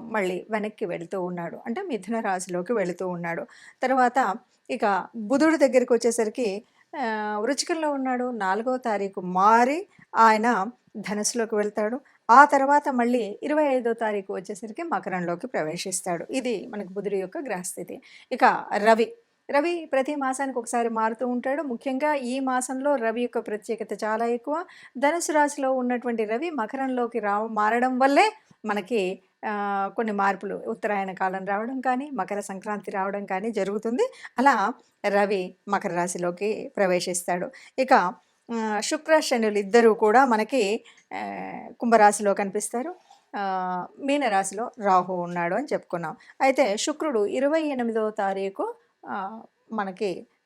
మళ్ళీ వెనక్కి వెళుతూ ఉన్నాడు. అంటే మిథున రాశిలోకి వెళుతూ ఉన్నాడు. తర్వాత ఇక బుధుడి దగ్గరికి వచ్చేసరికి వృచికంలో ఉన్నాడు. నాలుగో తారీఖు మారి ఆయన ధనస్సులోకి వెళ్తాడు. ఆ తర్వాత మళ్ళీ ఇరవై ఐదో తారీఖు వచ్చేసరికి మకరంలోకి ప్రవేశిస్తాడు. ఇది మనకు బుధుడి యొక్క గ్రహస్థితి. ఇక రవి రవి ప్రతి మాసానికి ఒకసారి మారుతూ ఉంటాడు. ముఖ్యంగా ఈ మాసంలో రవి యొక్క ప్రత్యేకత చాలా ఎక్కువ. ధనుసు రాశిలో ఉన్నటువంటి రవి మకరంలోకి రా మారడం వల్లే మనకి కొన్ని మార్పులు. ఉత్తరాయణ కాలం రావడం కానీ మకర సంక్రాంతి రావడం కానీ జరుగుతుంది. అలా రవి మకర రాశిలోకి ప్రవేశిస్తాడు. ఇక శుక్ర శనులు ఇద్దరూ కూడా మనకి కుంభరాశిలో కనిపిస్తారు. మీనరాశిలో రాహు ఉన్నాడు అని చెప్పుకున్నాం. అయితే శుక్రుడు ఇరవై ఎనిమిదవ తారీఖు మనకి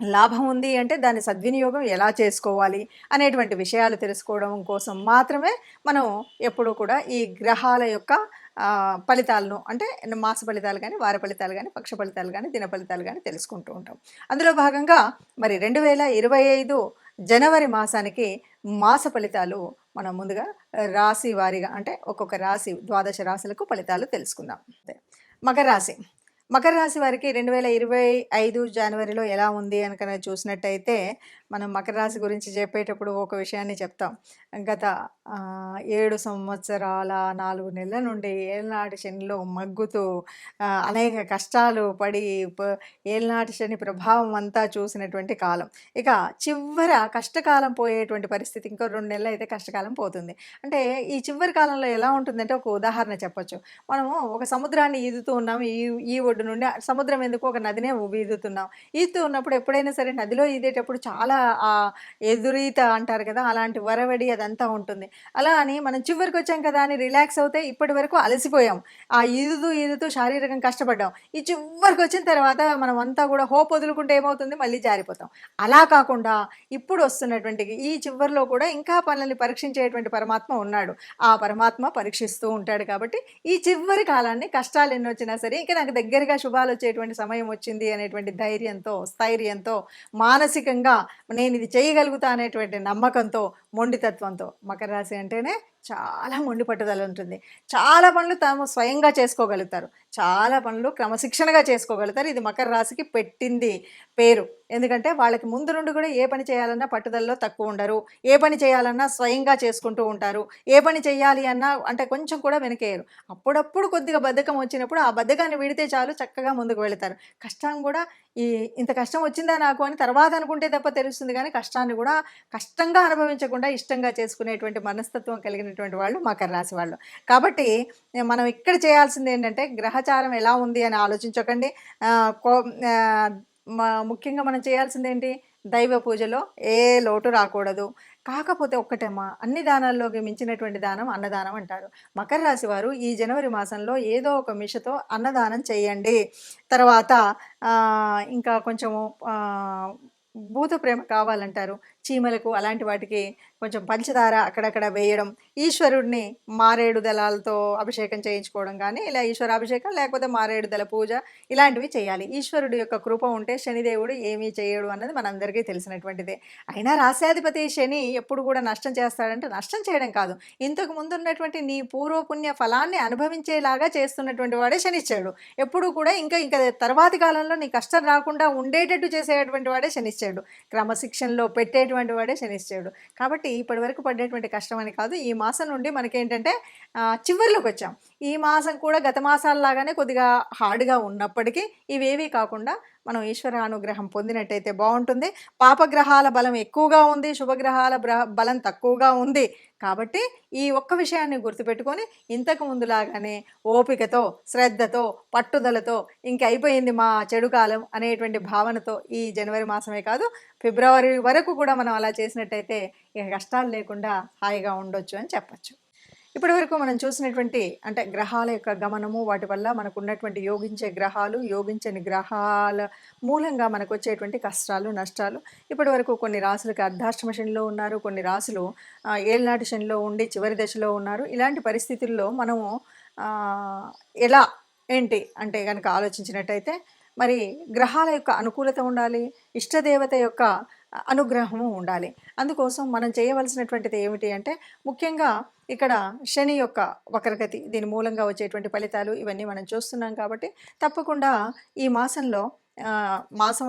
లాభం ఉంది అంటే దాని సద్వినియోగం ఎలా చేసుకోవాలి అనేటువంటి విషయాలు తెలుసుకోవడం కోసం మాత్రమే మనం ఎప్పుడూ కూడా ఈ గ్రహాల యొక్క ఫలితాలను అంటే మాస ఫలితాలు కానీ వార ఫలితాలు కానీ పక్ష ఫలితాలు కానీ దిన ఫలితాలు కానీ తెలుసుకుంటూ ఉంటాం. అందులో భాగంగా మరి రెండు వేల ఇరవై ఐదు జనవరి మాసానికి మాస ఫలితాలు మనం ముందుగా రాశి వారిగా అంటే ఒక్కొక్క రాశి ద్వాదశ రాశులకు ఫలితాలు తెలుసుకుందాం. అంతే మకర రాశి. మకర రాశి వారికి రెండు వేల ఇరవై ఐదు జనవరిలో ఎలా ఉంది అని కనుక చూసినట్టయితే మనం మకర రాశి గురించి చెప్పేటప్పుడు ఒక విషయాన్ని చెప్తాం. గత ఏడు సంవత్సరాల నాలుగు నెలల నుండి ఏళ్ళనాటి శనిలో మగ్గుతూ అనేక కష్టాలు పడి ప- ఏళ్ళనాటి శని ప్రభావం అంతా చూసినటువంటి కాలం. ఇక చివర కష్టకాలం పోయేటువంటి పరిస్థితి ఇంకో రెండు నెలలు అయితే కష్టకాలం పోతుంది. అంటే ఈ చివరి కాలంలో ఎలా ఉంటుందంటే ఒక ఉదాహరణ చెప్పొచ్చు. మనము ఒక సముద్రాన్ని ఈదుతూ ఉన్నాం. ఈ ఈ ఒడ్డు నుండి సముద్రం ఎందుకు ఒక నదినే ఈదుతున్నాం ఈదుతూ ఉన్నప్పుడు ఎప్పుడైనా సరే నదిలో ఈదేటప్పుడు చాలా ఆ ఎదురీత అంటారు కదా అలాంటి వరవడి అదంతా ఉంటుంది. అలా అని మనం చివరికి వచ్చాం కదా అని రిలాక్స్ అవుతే ఇప్పటి వరకు అలసిపోయాం. ఆ ఈదుతూ ఈదుతూ శారీరకంగా కష్టపడ్డాం. ఈ చివరికి వచ్చిన తర్వాత మనం అంతా కూడా హోప్ వదులుకుంటే ఏమవుతుంది? మళ్ళీ జారిపోతాం. అలా కాకుండా ఇప్పుడు వస్తున్నటువంటి ఈ చివరిలో కూడా ఇంకా పనులని పరీక్షించేటువంటి పరమాత్మ ఉన్నాడు. ఆ పరమాత్మ పరీక్షిస్తూ ఉంటాడు కాబట్టి ఈ చివరి కాలాన్ని కష్టాలు ఎన్ని వచ్చినా సరే ఇంకా నాకు దగ్గరగా శుభాలు వచ్చేటువంటి సమయం వచ్చింది అనేటువంటి ధైర్యంతో స్థైర్యంతో మానసికంగా నేను ఇది చేయగలుగుతా అనేటువంటి నమ్మకంతో మొండితత్వంతో మకర రాశి అంటేనే చాలా మొండి పట్టుదల ఉంటుంది. చాలా పనులు తాము స్వయంగా చేసుకోగలుగుతారు. చాలా పనులు క్రమశిక్షణగా చేసుకోగలుగుతారు. ఇది మకర రాశికి పెట్టింది పేరు. ఎందుకంటే వాళ్ళకి ముందు నుండి కూడా ఏ పని చేయాలన్నా పట్టుదలలో తక్కువ ఉండరు. ఏ పని చేయాలన్నా స్వయంగా చేసుకుంటూ ఉంటారు. ఏ పని చేయాలి అన్నా అంటే కొంచెం కూడా వెనకేయరు. అప్పుడప్పుడు కొద్దిగా బద్ధకం వచ్చినప్పుడు ఆ బద్ధకాన్ని విడితే చాలు చక్కగా ముందుకు వెళతారు. కష్టం కూడా ఈ ఇంత కష్టం వచ్చిందా నాకు అని తర్వాత అనుకుంటే తప్ప తెలుస్తుంది. కానీ కష్టాన్ని కూడా కష్టంగా అనుభవించకుండా ఇష్టంగా చేసుకునేటువంటి మనస్తత్వం కలిగినటువంటి వాళ్ళు మకర రాశి వాళ్ళు. కాబట్టి మనం ఇక్కడ చేయాల్సింది ఏంటంటే గ్రహచారం ఎలా ఉంది అని ఆలోచించకండి. కో- ముఖ్యంగా మనం చేయాల్సింది ఏంటి? దైవ పూజలో ఏ లోటు రాకూడదు. కాకపోతే ఒక్కటేమా అన్ని దానాల్లోకి మించినటువంటి దానం అన్నదానం అంటారు. మకర రాశి వారు ఈ జనవరి మాసంలో ఏదో ఒక మిషతో అన్నదానం చేయండి. తర్వాత ఇంకా కొంచెము భూత ప్రేమ కావాలంటారు. చీమలకు అలాంటి వాటికి కొంచెం పంచదార అక్కడక్కడ వేయడం ఈశ్వరుడిని మారేడు దళాలతో అభిషేకం చేయించుకోవడం కానీ ఇలా ఈశ్వరాభిషేకం లేకపోతే మారేడు దళ పూజ ఇలాంటివి చేయాలి. ఈశ్వరుడి యొక్క కృప ఉంటే శనిదేవుడు ఏమీ చేయడు అన్నది మనందరికీ తెలిసినటువంటిదే. అయినా రాశాధిపతి శని ఎప్పుడు కూడా నష్టం చేస్తాడంటే నష్టం చేయడం కాదు. ఇంతకు ముందు ఉన్నటువంటి నీ పూర్వపుణ్య ఫలాన్ని అనుభవించేలాగా చేస్తున్నటువంటి వాడే శనిచ్చాడు. ఎప్పుడు కూడా ఇంకా ఇంకా తర్వాతి కాలంలో నీ కష్టం రాకుండా ఉండేటట్టు చేసేటువంటి వాడే శనిచ్చాడు. క్రమశిక్షణలో పెట్టేటువంటి వాడే శనిశ్చయుడు కాబట్టి ఇప్పటి వరకు పడేటువంటి కష్టం అని కాదు ఈ మాసం నుండి మనకేంటంటే చివరిలోకి వచ్చాం ఈ మాసం కూడా గత మాసాలలాగానే కొద్దిగా హార్డ్గా ఉన్నప్పటికీ ఇవేవీ కాకుండా మనం ఈశ్వర అనుగ్రహం పొందినట్టయితే బాగుంటుంది పాపగ్రహాల బలం ఎక్కువగా ఉంది శుభగ్రహాల బ్ర- బలం తక్కువగా ఉంది. కాబట్టి ఈ ఒక్క విషయాన్ని గుర్తుపెట్టుకొని ఇంతకు ముందులాగానే ఓపికతో శ్రద్ధతో పట్టుదలతో ఇంక అయిపోయింది మా చెడు కాలం అనేటువంటి భావనతో ఈ జనవరి మాసమే కాదు ఫిబ్రవరి వరకు కూడా మనం అలా చేసినట్టయితే ఇక కష్టాలు లేకుండా హాయిగా ఉండొచ్చు అని చెప్పచ్చు. ఇప్పటి వరకు మనం చూసినటువంటి అంటే గ్రహాల యొక్క గమనము వాటి వల్ల మనకు ఉన్నటువంటి యోగించే గ్రహాలు యోగించని గ్రహాల మూలంగా మనకు వచ్చేటువంటి కష్టాలు నష్టాలు. ఇప్పటి వరకు కొన్ని రాసులకి అర్ధాష్టమ శనిలో ఉన్నారు కొన్ని రాసులు ఏళ్ళనాటి శనిలో ఉండి చివరి దశలో ఉన్నారు. ఇలాంటి పరిస్థితుల్లో మనము ఎలా ఏంటి అంటే కనుక ఆలోచించినట్టయితే మరి గ్రహాల యొక్క అనుకూలత ఉండాలి ఇష్టదేవత యొక్క అనుగ్రహము ఉండాలి. అందుకోసం మనం చేయవలసినటువంటిది ఏమిటి అంటే ముఖ్యంగా ఇక్కడ శని యొక్క వక్రగతి దీని మూలంగా వచ్చేటువంటి ఫలితాలు ఇవన్నీ మనం చూస్తున్నాం కాబట్టి తప్పకుండా ఈ మాసంలో మాసం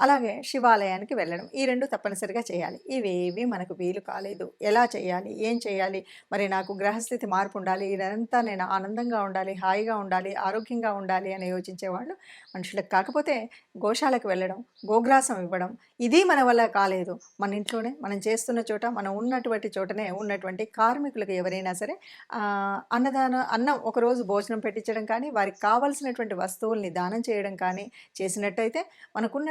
అలాగే శివాలయానికి వెళ్ళడం. ఈ రెండు తప్పనిసరిగా చేయాలి. ఇవేవి మనకు వీలు కాలేదు. ఎలా చేయాలి? ఏం చేయాలి? మరి నాకు గ్రహస్థితి మార్పు ఉండాలి. ఇదంతా నేను ఆనందంగా ఉండాలి హాయిగా ఉండాలి ఆరోగ్యంగా ఉండాలి అని యోచించేవాళ్ళు మనుషులకు. కాకపోతే గోశాలకు వెళ్ళడం గోగ్రాసం ఇవ్వడం ఇది మన వల్ల కాలేదు. మన ఇంట్లోనే మనం చేస్తున్న చోట మనం ఉన్నటువంటి చోటనే ఉన్నటువంటి కార్మికులకు ఎవరైనా సరే అన్నదాన అన్నదానం అన్నం ఒకరోజు భోజనం పెట్టించడం కానీ వారికి కావలసినటువంటి వస్తువుల్ని దానం చేయడం కానీ చేసినట్టయితే మనకున్న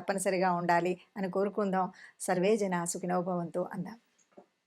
తప్పనిసరిగా ఉండాలి అని కోరుకుందాం. సర్వే జన సుఖినోభవంతో అందాం